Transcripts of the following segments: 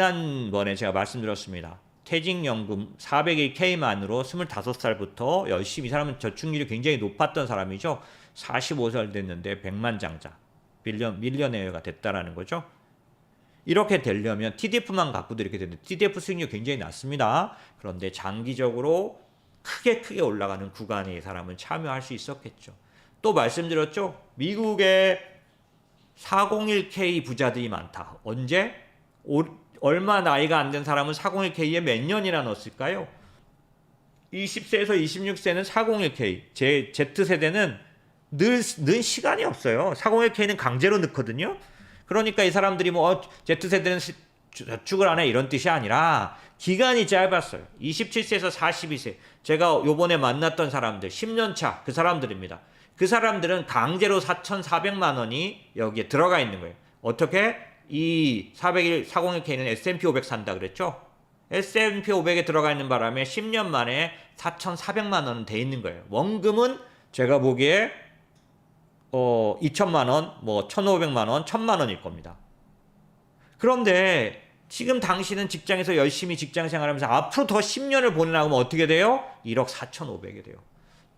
지난번에 제가 말씀드렸습니다. 퇴직연금 401K만으로 25살부터 열심히 이 사람은 저축률이 굉장히 높았던 사람이죠. 45살 됐는데 100만 장자 밀리언 밀리언웨어가 됐다라는 거죠. 이렇게 되려면 TDF만 갖고도 이렇게 되는데 TDF 수익률 굉장히 낮습니다. 그런데 장기적으로 크게 크게 올라가는 구간에 이 사람은 참여할 수 있었겠죠. 또 말씀드렸죠. 미국에 401k 부자들이 많다. 언제? 오, 얼마 나이가 안 된 사람은 401k에 몇 년이나 넣었을까요? 20세에서 26세는 401k. 제 Z세대는 늘, 늘 시간이 없어요. 401k는 강제로 넣거든요. 그러니까 이 사람들이 뭐 어, Z세대는 시- 저축을 안 해 이런 뜻이 아니라 기간이 짧았어요. 27세에서 42세. 제가 요번에 만났던 사람들 10년 차 그 사람들입니다. 그 사람들은 강제로 4,400만 원이 여기에 들어가 있는 거예요. 어떻게? 이 401, 401k는 S&P 500 산다 그랬죠? S&P 500에 들어가 있는 바람에 10년 만에 4,400만 원은 돼 있는 거예요. 원금은 제가 보기에 어 2천만 원, 뭐 1,500만 원, 1,000만 원일 겁니다. 그런데 지금 당신은 직장에서 열심히 직장 생활하면서 앞으로 더 10년을 보내라고 하면 어떻게 돼요? 1억 4,500이 돼요.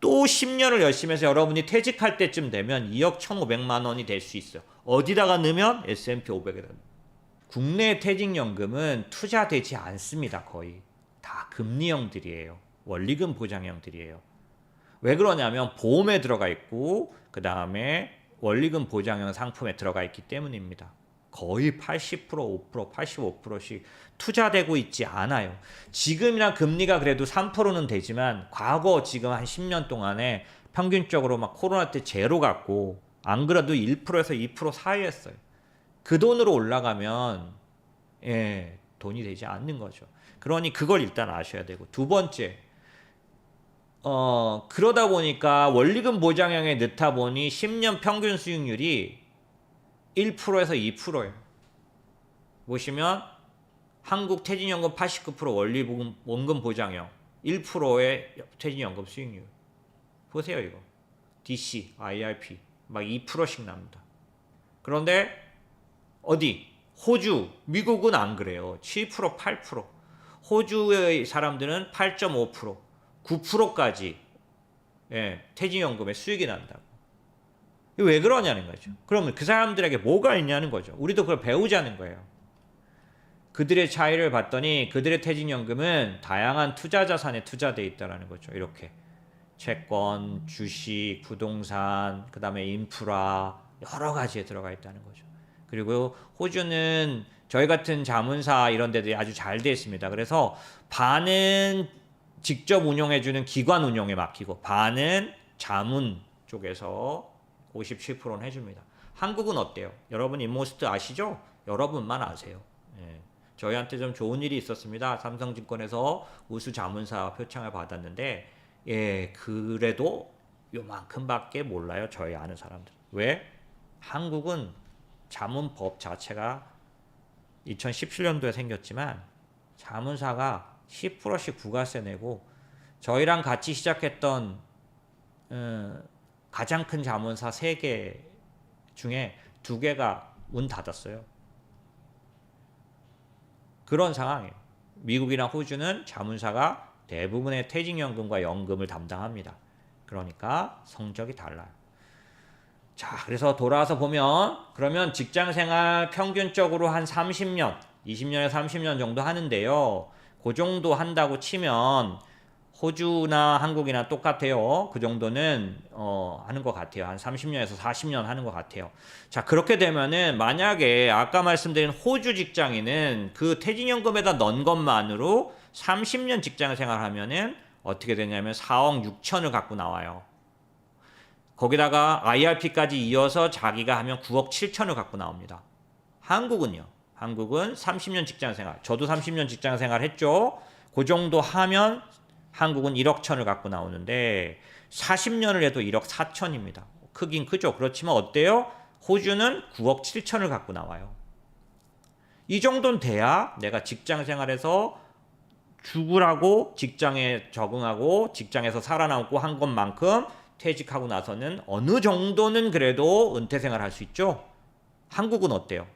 또 10년을 열심히 해서 여러분이 퇴직할 때쯤 되면 2억 1,500만 원이 될 수 있어요. 어디다가 넣으면 S&P 500에다. 국내 퇴직연금은 투자되지 않습니다. 거의 다 금리형들이에요. 원리금 보장형들이에요. 왜 그러냐면 보험에 들어가 있고 그 다음에 원리금 보장형 상품에 들어가 있기 때문입니다. 거의 80% 5% 85%씩 투자되고 있지 않아요. 지금이나 금리가 그래도 3%는 되지만 과거 지금 한 10년 동안에 평균적으로 막 코로나 때 제로 갔고 안 그래도 1%에서 2% 사이였어요. 그 돈으로 올라가면 예, 돈이 되지 않는 거죠. 그러니 그걸 일단 아셔야 되고 두 번째 어 그러다 보니까 원리금 보장형에 넣다 보니 10년 평균 수익률이 1%에서 2%예요. 보시면 한국 퇴직연금 89% 원리금 원금 보장형 1%의 퇴직연금 수익률 보세요 이거 DC, IRP 막 2%씩 납니다. 그런데 어디 호주, 미국은 안 그래요. 7%, 8%. 호주의 사람들은 8.5%, 9%까지 예, 퇴직연금의 수익이. 이게 왜 그러냐는 거죠. 그러면 그 사람들에게 뭐가 있냐는 거죠. 우리도 그걸 배우자는 거예요. 그들의 차이를 봤더니 그들의 퇴직연금은 다양한 투자 자산에 투자돼 있다라는 거죠. 이렇게 채권, 주식, 부동산, 그다음에 인프라 여러 가지에 들어가 있다는 거죠. 그리고 호주는 저희 같은 자문사 이런 데들이 아주 잘 되어 있습니다. 그래서 반은 직접 운영해 주는 기관 운영에 맡기고 반은 자문 쪽에서 57%는 해줍니다. 한국은 어때요? 여러분 인모스트 아시죠? 여러분만 아세요. 예. 저희한테 좀 좋은 일이 있었습니다. 삼성증권에서 우수 자문사 표창을 받았는데 예 그래도 요만큼밖에 몰라요. 저희 아는 사람들. 왜? 한국은 자문법 자체가 2017년도에 생겼지만 자문사가 10%씩 부가세 내고 저희랑 같이 시작했던 어, 가장 큰 자문사 3개 중에 2개가 문 닫았어요. 그런 상황이에요. 미국이나 호주는 자문사가 대부분의 퇴직연금과 연금을 담당합니다. 그러니까 성적이 달라요. 자, 그래서 돌아와서 보면 그러면 직장 생활 평균적으로 한 30년, 20년에서 30년 정도 하는데요. 그 정도 한다고 치면 호주나 한국이나 똑같아요. 그 정도는 어, 하는 것 같아요. 한 30년에서 40년 하는 것 같아요. 자 그렇게 되면은 만약에 아까 말씀드린 호주 직장인은 그 퇴직연금에다 넣은 것만으로 30년 직장 생활하면은 어떻게 되냐면 4억 6천을 갖고 나와요. 거기다가 IRP까지 이어서 자기가 하면 9억 7천을 갖고 나옵니다. 한국은요. 한국은 30년 직장 생활. 저도 30년 직장 생활 했죠. 그 정도 하면 한국은 1억 천을 갖고 나오는데 40년을 해도 1억 4천입니다. 크긴 크죠. 그렇지만 어때요? 호주는 9억 7천을 갖고 나와요. 이 정도는 돼야 내가 직장 생활에서 죽으라고 직장에 적응하고 직장에서 살아남고 한 것만큼 퇴직하고 나서는 어느 정도는 그래도 은퇴 생활 할 수 있죠. 한국은 어때요?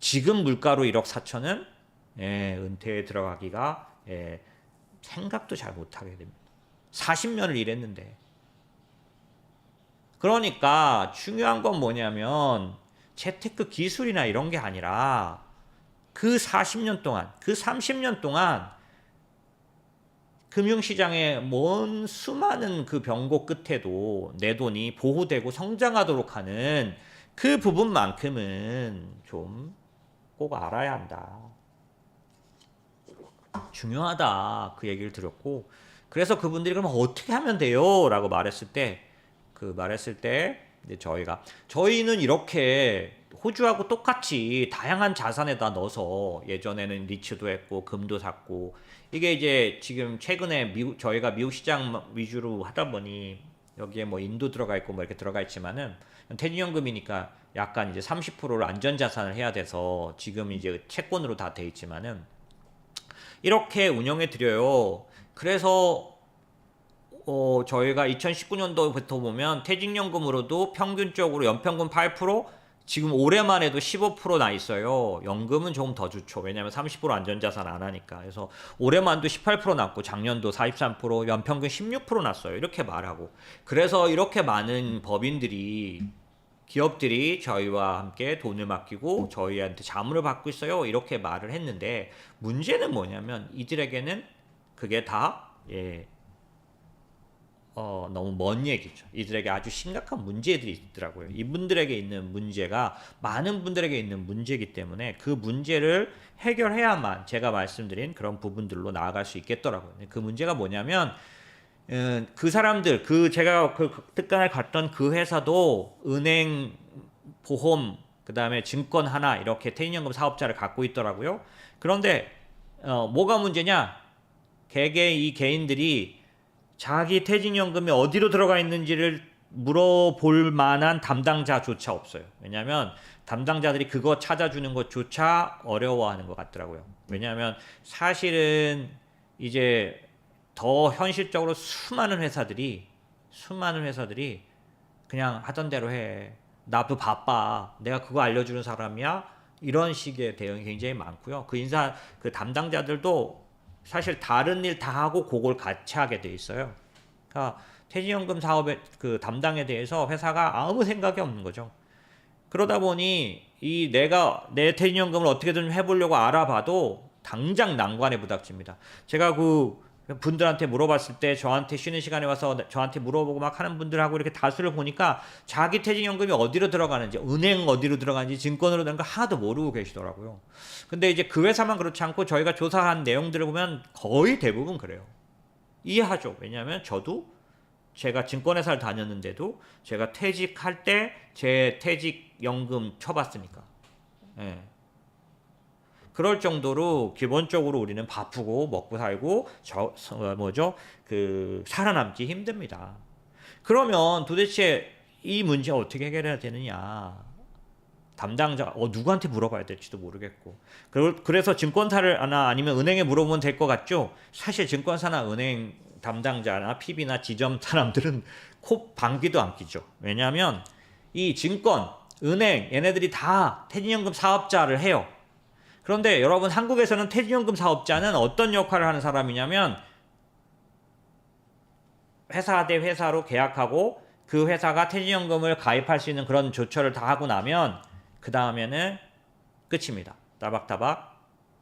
지금 물가로 1억 4천은 예, 은퇴에 들어가기가 예, 생각도 잘 못하게 됩니다. 40년을 일했는데. 그러니까 중요한 건 뭐냐면 재테크 기술이나 이런 게 아니라 그 40년 동안, 그 30년 동안 금융시장에 먼 수많은 그 병고 끝에도 내 돈이 보호되고 성장하도록 하는 그 부분만큼은 좀 꼭 알아야 한다. 중요하다. 그 얘기를 들었고, 그래서 그분들이 그럼 어떻게 하면 돼요? 라고 말했을 때, 그 말했을 때, 이제 저희가, 저희는 이렇게 호주하고 똑같이 다양한 자산에다 넣어서 예전에는 리츠도 했고, 금도 샀고, 이게 이제 지금 최근에 미국, 저희가 미국 시장 위주로 하다 보니 여기에 뭐 인도 들어가 있고 뭐 이렇게 들어가 있지만은 퇴직연금이니까 약간 이제 30%를 안전자산을 해야 돼서 지금 이제 채권으로 다 돼 있지만은 이렇게 운영해 드려요. 그래서 어 저희가 2019년도부터 보면 퇴직연금으로도 평균적으로 연평균 8% 지금 올해만 해도 15%나 있어요. 연금은 조금 더 좋죠. 왜냐하면 30% 안전자산 안 하니까. 그래서 올해만도 18% 났고 작년도 43% 연평균 16% 났어요. 이렇게 말하고. 그래서 이렇게 많은 법인들이 기업들이 저희와 함께 돈을 맡기고 저희한테 자문을 받고 있어요. 이렇게 말을 했는데 문제는 뭐냐면 이들에게는 그게 다 예, 어, 너무 먼 얘기죠. 이들에게 아주 심각한 문제들이 있더라고요. 이분들에게 있는 문제가 많은 분들에게 있는 문제이기 때문에 그 문제를 해결해야만 제가 말씀드린 그런 부분들로 나아갈 수 있겠더라고요. 그 문제가 뭐냐면 음, 그 사람들 그 제가 그 특강을 갔던 그 회사도 은행 보험 그다음에 증권 하나 이렇게 퇴직연금 사업자를 갖고 있더라고요. 그런데 어, 뭐가 문제냐? 개개 이 개인들이 자기 퇴직연금이 어디로 들어가 있는지를 물어볼 만한 담당자조차 없어요. 왜냐하면 담당자들이 그거 찾아주는 것조차 어려워하는 것 같더라고요. 왜냐하면 사실은 이제 더 현실적으로 수많은 회사들이 수많은 회사들이 그냥 하던 대로 해. 나도 바빠. 내가 그거 알려주는 사람이야. 이런 식의 대응이 굉장히 많고요. 그 인사 그 담당자들도 사실 다른 일 다 하고 그걸 같이 하게 돼 있어요. 그러니까 퇴직연금 사업의 그 담당에 대해서 회사가 아무 생각이 없는 거죠. 그러다 보니 이 내가 내 퇴직연금을 어떻게든 해보려고 알아봐도 당장 난관에 부닥칩니다. 제가 그 분들한테 물어봤을 때 저한테 쉬는 시간에 와서 저한테 물어보고 막 하는 분들하고 이렇게 다수를 보니까 자기 퇴직연금이 어디로 들어가는지 은행 어디로 들어가는지 증권으로 들어가는 거 하나도 모르고 계시더라고요. 근데 이제 그 회사만 그렇지 않고 저희가 조사한 내용들을 보면 거의 대부분 그래요. 이해하죠. 왜냐하면 저도 제가 증권회사를 다녔는데도 제가 퇴직할 때 제 퇴직연금 쳐봤으니까. 예. 그럴 정도로 기본적으로 우리는 바쁘고 먹고 살고 저 어, 뭐죠 그 살아남기 힘듭니다. 그러면 도대체 이 문제 어떻게 해결해야 되느냐? 담당자 어 누구한테 물어봐야 될지도 모르겠고 그래서 증권사를 하나 아니면 은행에 물어보면 될 것 같죠. 사실 증권사나 은행 담당자나 PB나 지점 사람들은 코 방귀도 안 끼죠. 왜냐하면 이 증권, 은행 얘네들이 다 퇴직연금 사업자를 해요. 그런데 여러분 한국에서는 퇴직연금 사업자는 어떤 역할을 하는 사람이냐면 회사 대 회사로 계약하고 그 회사가 퇴직연금을 가입할 수 있는 그런 조처를 다 하고 나면 그 다음에는 끝입니다. 따박따박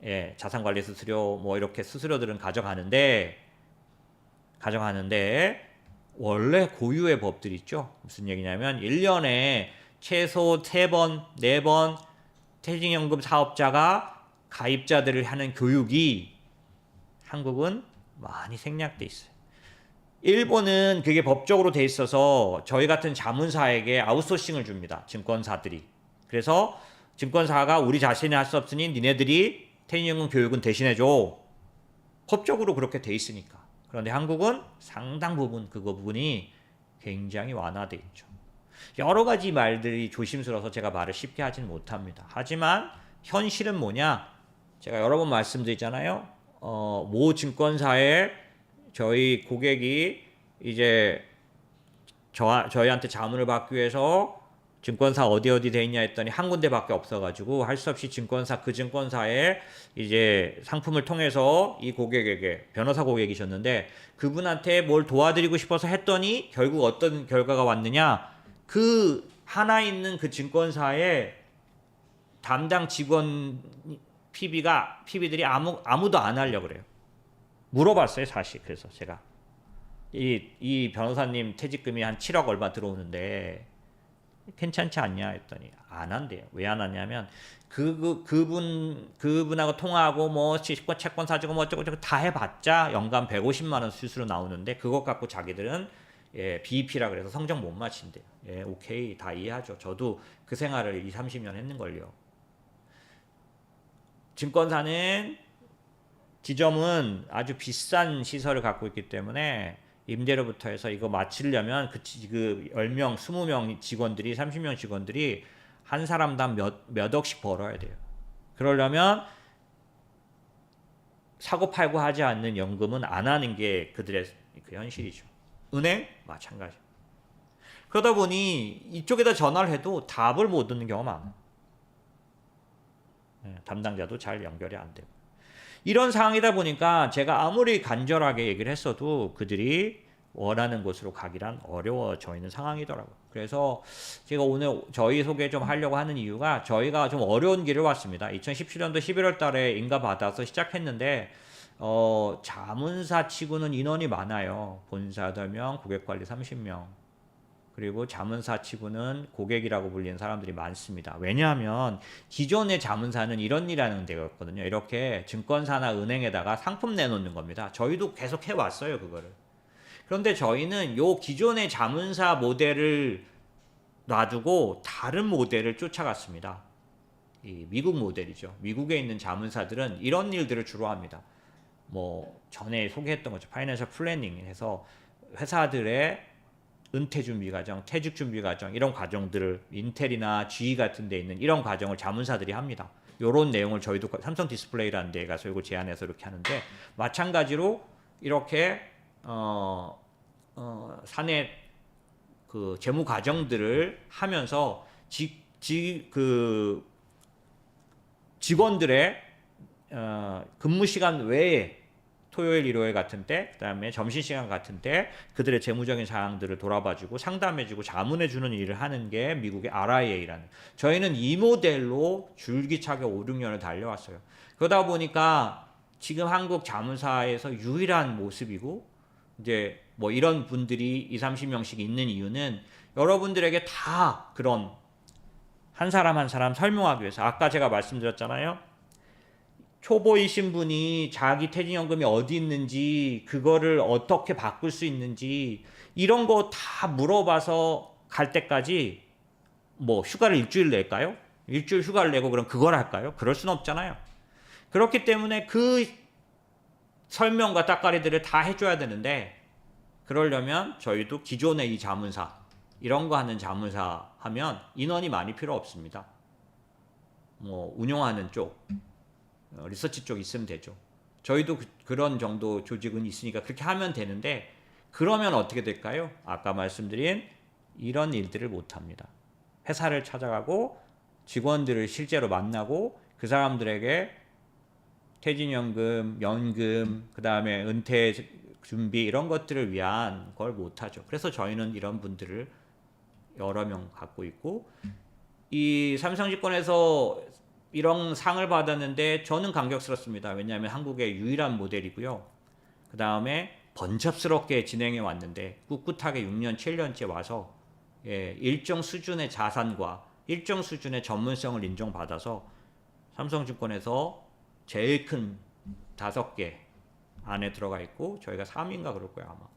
예, 자산관리 수수료 뭐 이렇게 수수료들은 가져가는데 가져가는데 원래 고유의 법들이 있죠. 무슨 얘기냐면 1년에 최소 3번, 4번 퇴직연금 사업자가 가입자들을 하는 교육이 한국은 많이 생략돼 있어요. 일본은 그게 법적으로 돼 있어서 저희 같은 자문사에게 아웃소싱을 줍니다. 증권사들이. 그래서 증권사가 우리 자신이 할 수 없으니 니네들이 퇴직연금 교육은 대신해 줘. 법적으로 그렇게 돼 있으니까. 그런데 한국은 상당 부분 그 부분이 굉장히 완화돼 있죠. 여러 가지 말들이 조심스러워서 제가 말을 쉽게 하지는 못합니다. 하지만 현실은 뭐냐? 제가 여러 번 말씀드리잖아요. 어, 모 증권사에 저희 고객이 이제 저, 저희한테 자문을 받기 위해서 증권사 어디 어디 돼 있냐 했더니 한 군데밖에 없어가지고 할 수 없이 증권사 그 증권사에 이제 상품을 통해서 이 고객에게 변호사 고객이셨는데 그분한테 뭘 도와드리고 싶어서 했더니 결국 어떤 결과가 왔느냐 그 하나 있는 그 증권사에 담당 직원 PB가 PB들이 아무 아무도 안 하려 그래요. 물어봤어요 사실 그래서 제가 이 이 변호사님 퇴직금이 한 7억 얼마 들어오는데 괜찮지 않냐 했더니 안 한대요. 왜 안 하냐면 그, 그 그분 그분하고 통화하고 뭐 채권 채권 사주고 뭐 어쩌고 저쩌고 다 해봤자 연간 150만 원 수수료 나오는데 그것 갖고 자기들은 예, BEP라 그래서 성적 못 맞힌대요. 예, 오케이 다 이해하죠. 저도 그 생활을 2, 30년 했는 걸요. 증권사는 지점은 아주 비싼 시설을 갖고 있기 때문에 임대료부터 해서 이거 마치려면 그, 지- 그 10명, 20명 직원들이 30명 직원들이 한 사람당 몇, 몇 억씩 벌어야 돼요. 그러려면 사고 팔고 하지 않는 연금은 안 하는 게 그들의 그 현실이죠. 은행 마찬가지. 그러다 보니 이쪽에다 전화를 해도 답을 못 듣는 경우가 많아요. 예, 담당자도 잘 연결이 안 되고. 이런 상황이다 보니까 제가 아무리 간절하게 얘기를 했어도 그들이 원하는 곳으로 가기란 어려워져 있는 상황이더라고요. 그래서 제가 오늘 저희 소개 좀 하려고 하는 이유가 저희가 좀 어려운 길을 왔습니다. 2017년도 11월 달에 인가 받아서 시작했는데 어, 자문사 치고는 인원이 많아요. 본사 8명, 고객 관리 30명. 그리고 자문사 치고는 고객이라고 불리는 사람들이 많습니다. 왜냐하면 기존의 자문사는 이런 일 하는 데였거든요. 이렇게 증권사나 은행에다가 상품 내놓는 겁니다. 저희도 계속 해왔어요, 그거를. 그런데 저희는 요 기존의 자문사 모델을 놔두고 다른 모델을 쫓아갔습니다. 이 미국 모델이죠. 미국에 있는 자문사들은 이런 일들을 주로 합니다. 뭐 전에 소개했던 거죠. 파이낸셜 플래닝 해서 회사들의 은퇴 준비 과정, 퇴직 준비 과정 이런 과정들을 인텔이나 GE 같은 데 있는 이런 과정을 자문사들이 합니다. 요런 내용을 저희도 삼성 디스플레이라는 데 가서 이거 제안해서 이렇게 하는데 마찬가지로 이렇게 어, 어 사내 그 재무 과정들을 하면서 직 직 그 직원들의 어, 근무 시간 외에 토요일, 일요일 같은 때, 그다음에 점심 시간 같은 때 그들의 재무적인 사항들을 돌아봐주고 상담해주고 자문해주는 일을 하는 게 미국의 RIA라는. 저희는 이 모델로 줄기차게 5, 6년을 달려왔어요. 그러다 보니까 지금 한국 자문사에서 유일한 모습이고 이제 뭐 이런 분들이 2, 30명씩 있는 이유는 여러분들에게 다 그런 한 사람 한 사람 설명하기 위해서 아까 제가 말씀드렸잖아요. 초보이신 분이 자기 퇴직연금이 어디 있는지 그거를 어떻게 바꿀 수 있는지 이런 거 다 물어봐서 갈 때까지 뭐 휴가를 일주일 낼까요? 일주일 휴가를 내고 그럼 그걸 할까요? 그럴 수는 없잖아요. 그렇기 때문에 그 설명과 따까리들을 다 해줘야 되는데 그러려면 저희도 기존의 이 자문사 이런 거 하는 자문사 하면 인원이 많이 필요 없습니다. 뭐 운영하는 쪽 어, 리서치 쪽 있으면 되죠. 저희도 그, 런 정도 조직은 있으니까 그렇게 하면 되는데 그러면 어떻게 될까요? 아까 말씀드린 이런 일들을 못 합니다. 회사를 찾아가고 직원들을 실제로 만나고 그 사람들에게 퇴직연금, 연금, 그 다음에 은퇴 준비 이런 것들을 위한 걸 못하죠. 그래서 저희는 이런 분들을 여러 명 갖고 있고 이 삼성집권에서 이런 상을 받았는데 저는 감격스럽습니다. 왜냐하면 한국의 유일한 모델이고요. 그 다음에 번잡스럽게 진행해 왔는데 꿋꿋하게 6년, 7년째 와서 예, 일정 수준의 자산과 일정 수준의 전문성을 인정받아서 삼성증권에서 제일 큰 다섯 개 안에 들어가 있고 저희가 3위인가 그럴 거예요 아마.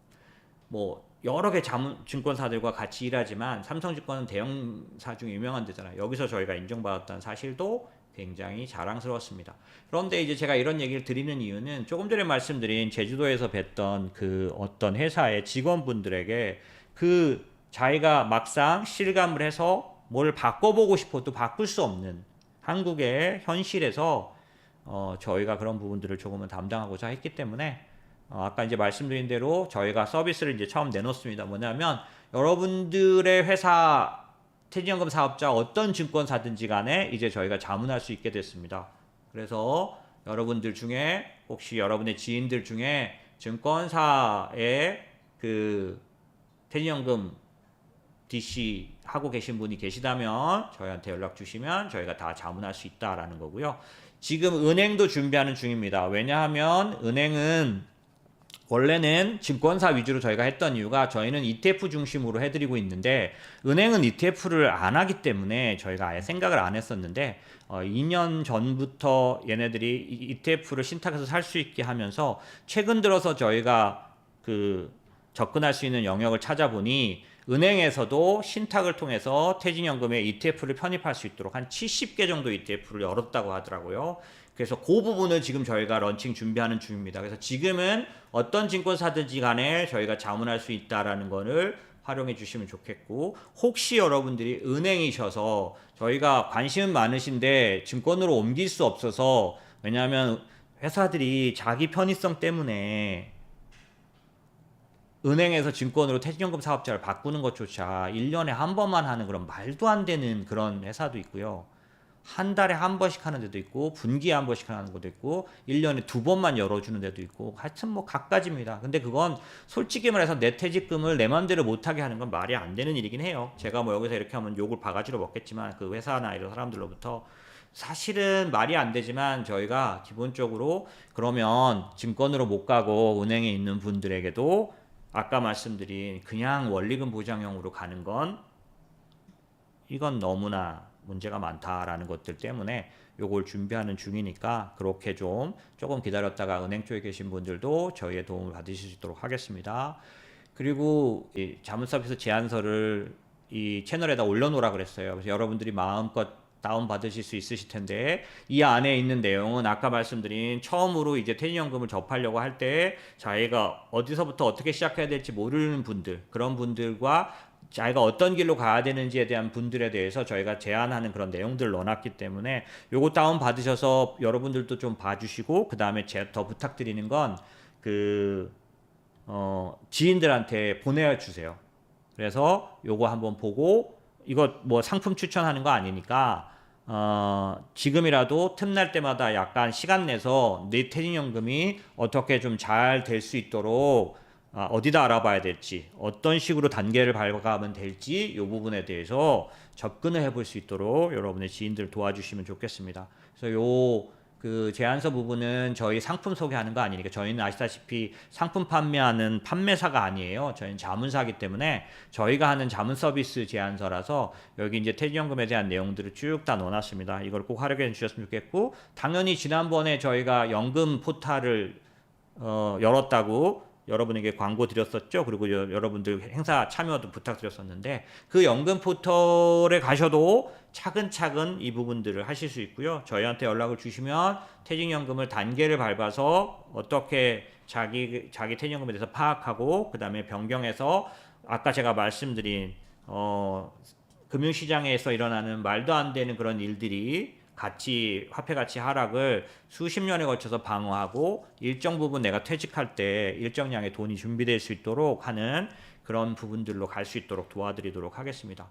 뭐 여러 개 자문 증권사들과 같이 일하지만 삼성증권은 대형사 중에 유명한 데잖아요. 여기서 저희가 인정받았다는 사실도 굉장히 자랑스러웠습니다. 그런데 이제 제가 이런 얘기를 드리는 이유는 조금 전에 말씀드린 제주도에서 뵀던 그 어떤 회사의 직원분들에게 그 자기가 막상 실감을 해서 뭘 바꿔보고 싶어도 바꿀 수 없는 한국의 현실에서 어, 저희가 그런 부분들을 조금은 담당하고자 했기 때문에 어, 아까 이제 말씀드린 대로 저희가 서비스를 이제 처음 내놓습니다. 뭐냐면 여러분들의 회사 퇴직연금 사업자 어떤 증권사든지 간에 이제 저희가 자문할 수 있게 됐습니다. 그래서 여러분들 중에 혹시 여러분의 지인들 중에 증권사에 그 퇴직연금 DC 하고 계신 분이 계시다면 저희한테 연락 주시면 저희가 다 자문할 수 있다라는 거고요. 지금 은행도 준비하는 중입니다. 왜냐하면 은행은 원래는 증권사 위주로 저희가 했던 이유가 저희는 ETF 중심으로 해드리고 있는데 은행은 ETF를 안 하기 때문에 저희가 아예 생각을 안 했었는데 어, 2년 전부터 얘네들이 ETF를 신탁해서 살 수 있게 하면서 최근 들어서 저희가 그 접근할 수 있는 영역을 찾아보니 은행에서도 신탁을 통해서 퇴직연금에 ETF를 편입할 수 있도록 한 70개 정도 ETF를 열었다고 하더라고요. 그래서 그 부분을 지금 저희가 런칭 준비하는 중입니다. 그래서 지금은 어떤 증권사든지 간에 저희가 자문할 수 있다라는 거를 활용해 주시면 좋겠고 혹시 여러분들이 은행이셔서 저희가 관심 많으신데 증권으로 옮길 수 없어서 왜냐하면 회사들이 자기 편의성 때문에 은행에서 증권으로 퇴직연금 사업자를 바꾸는 것조차 1년에 한 번만 하는 그런 말도 안 되는 그런 회사도 있고요. 한 달에 한 번씩 하는 데도 있고 분기에 한 번씩 하는 것도 있고 1년에 두 번만 열어주는 데도 있고 하여튼 뭐 각가지입니다. 근데 그건 솔직히 말해서 내 퇴직금을 내 맘대로 못하게 하는 건 말이 안 되는 일이긴 해요. 제가 뭐 여기서 이렇게 하면 욕을 바가지로 먹겠지만 그 회사나 이런 사람들로부터 사실은 말이 안 되지만 저희가 기본적으로 그러면 증권으로 못 가고 은행에 있는 분들에게도 아까 말씀드린 그냥 원리금 보장형으로 가는 건 이건 너무나 문제가 많다라는 것들 때문에 요걸 준비하는 중이니까 그렇게 좀 조금 기다렸다가 은행 쪽에 계신 분들도 저희의 도움을 받으실 수 있도록 하겠습니다. 그리고 이 자문 서비스 제안서를 이 채널에다 올려놓으라 그랬어요. 그래서 여러분들이 마음껏 다운 받으실 수 있으실 텐데 이 안에 있는 내용은 아까 말씀드린 처음으로 이제 퇴직연금을 접하려고 할 때 자기가 어디서부터 어떻게 시작해야 될지 모르는 분들 그런 분들과 자기가 어떤 길로 가야 되는지에 대한 분들에 대해서 저희가 제안하는 그런 내용들을 넣어놨기 때문에 요거 다운 받으셔서 여러분들도 좀 봐주시고 그 다음에 제가 더 부탁드리는 건그 어, 지인들한테 보내주세요. 그래서 요거 한번 보고 이거 뭐 상품 추천하는 거 아니니까 어, 지금이라도 틈날 때마다 약간 시간 내서 내 퇴직연금이 어떻게 좀 잘 될 수 있도록 아, 어디다 알아봐야 될지 어떤 식으로 단계를 밟아가면 될지 이 부분에 대해서 접근을 해볼 수 있도록 여러분의 지인들 도와주시면 좋겠습니다. 그래서 요그 제안서 부분은 저희 상품 소개하는 거 아니니까 저희는 아시다시피 상품 판매하는 판매사가 아니에요. 저희는 자문사기 때문에 저희가 하는 자문 서비스 제안서라서 여기 이제 퇴직연금에 대한 내용들을 쭉 다 넣어놨습니다. 이걸 꼭 활용해 주셨으면 좋겠고 당연히 지난번에 저희가 연금 포탈을 어, 열었다고 여러분에게 광고 드렸었죠. 그리고 여, 여러분들 행사 참여도 부탁드렸었는데 그 연금 포털에 가셔도 차근차근 이 부분들을 하실 수 있고요. 저희한테 연락을 주시면 퇴직연금을 단계를 밟아서 어떻게 자기 자기 퇴직연금에 대해서 파악하고 그 다음에 변경해서 아까 제가 말씀드린 어, 금융시장에서 일어나는 말도 안 되는 그런 일들이 가치 화폐 가치 하락을 수십 년에 걸쳐서 방어하고 일정 부분 내가 퇴직할 때 일정량의 돈이 준비될 수 있도록 하는 그런 부분들로 갈 수 있도록 도와드리도록 하겠습니다.